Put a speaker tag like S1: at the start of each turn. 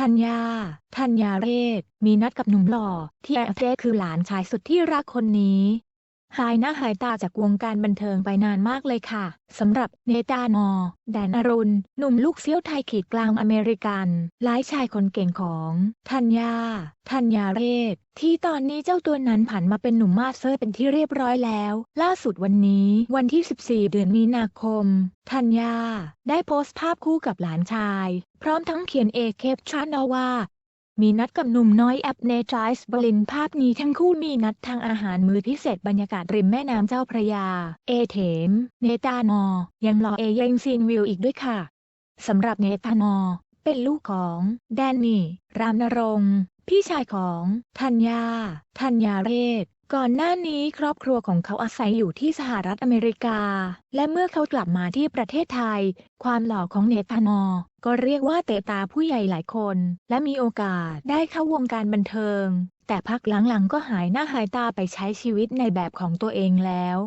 S1: ธัญญา ธัญญาเรศ มีนัดกับหนุ่มหล่อที่แอฟเทคือหลานชายสุดที่รักคนนี้ หายหน้าหายตาจากวงการบันเทิงไปนานมากเลยค่ะ สำหรับเนตานอ แดนอรุณ หนุ่มลูกเซี่ยวไทยขีดกลางอเมริกันหลายชายคนเก่งของธัญญาธัญญาเรศ ที่ตอนนี้เจ้าตัวนั้นผันมาเป็นหนุ่มมาสเซอร์เป็นที่เรียบร้อยแล้ว ล่าสุดวันนี้วันที่ 14 เดือนมีนาคมธัญญาได้โพสต์ภาพคู่กับหลานชาย พร้อมทั้งเขียนเอเคปชั่นเอาว่า มีนัดกับหนุ่มน้อยแอปเนจายส์บลินภาพนี้ทั้งคู่มีนัดทางอาหารมื้อพิเศษบรรยากาศริมแม่น้ำเจ้าพระยา เอเถม เนตานอ ยังรอเอยังซีนวิวอีกด้วยค่ะสำหรับเนตานอ เป็นลูกของ แดนนี่ รามนรงค์พี่ชายของ ธัญญา ธัญญาเรศ ก่อนหน้านี้ครอบครัวของเขาอาศัยอยู่ที่สหรัฐอเมริกา และเมื่อเขากลับมาที่ประเทศไทย ความหล่อของเนธานอก็เรียกว่าเตะตาผู้ใหญ่หลายคน และมีโอกาสได้เข้าวงการบันเทิง แต่พักหลังๆก็หายหน้าหายตาไปใช้ชีวิตในแบบของตัวเองแล้ว